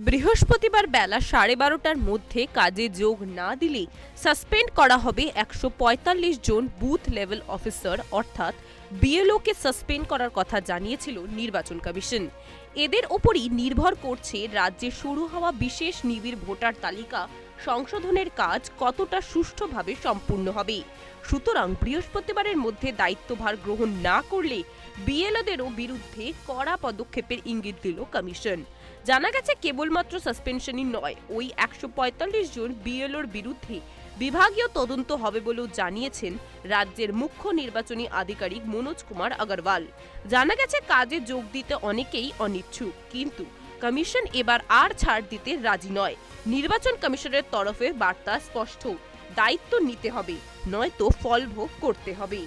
বৃহস্পতিবার বেলা সাড়ে বারোটার মধ্যে কাজে যোগ না দিলে সাসপেন্ড করা হবে একশো পঁয়তাল্লিশ জন বুথ লেভেল অফিসার, অর্থাৎ বিএলওকে সাসপেন্ড করার কথা জানিয়েছিল নির্বাচন কমিশন। এদের ওপরই নির্ভর করছে রাজ্যে শুরু হওয়া বিশেষ নিবিড় ভোটার তালিকা, সংশোধনের কাজ কতটা সুষ্ঠুভাবে সম্পূর্ণ হবে। সুতরাং বৃহস্পতিবারের মধ্যে দায়িত্বভার গ্রহণ না করলে বিএলওদেরও বিরুদ্ধে কড়া পদক্ষেপের ইঙ্গিত দিল কমিশন। জানা গেছে কেবলমাত্র সাসপেনশনই নয়, ওই একশো পঁয়তাল্লিশ জন বিএলওর বিরুদ্ধে বিভাগীয় তদন্ত হবে বলেও জানিয়েছেন রাজ্যের মুখ্য নির্বাচনী আধিকারিক মনোজ কুমার আগরওয়াল। জানা গেছে কাজে যোগ দিতে অনেকেই অনিচ্ছুক, কিন্তু কমিশন এবার আর ছাড় দিতে রাজি নয়। নির্বাচন কমিশনের তরফে বার্তা স্পষ্ট, দায়িত্ব নিতে হবে, নয়তো ফল ভোগ করতে হবে।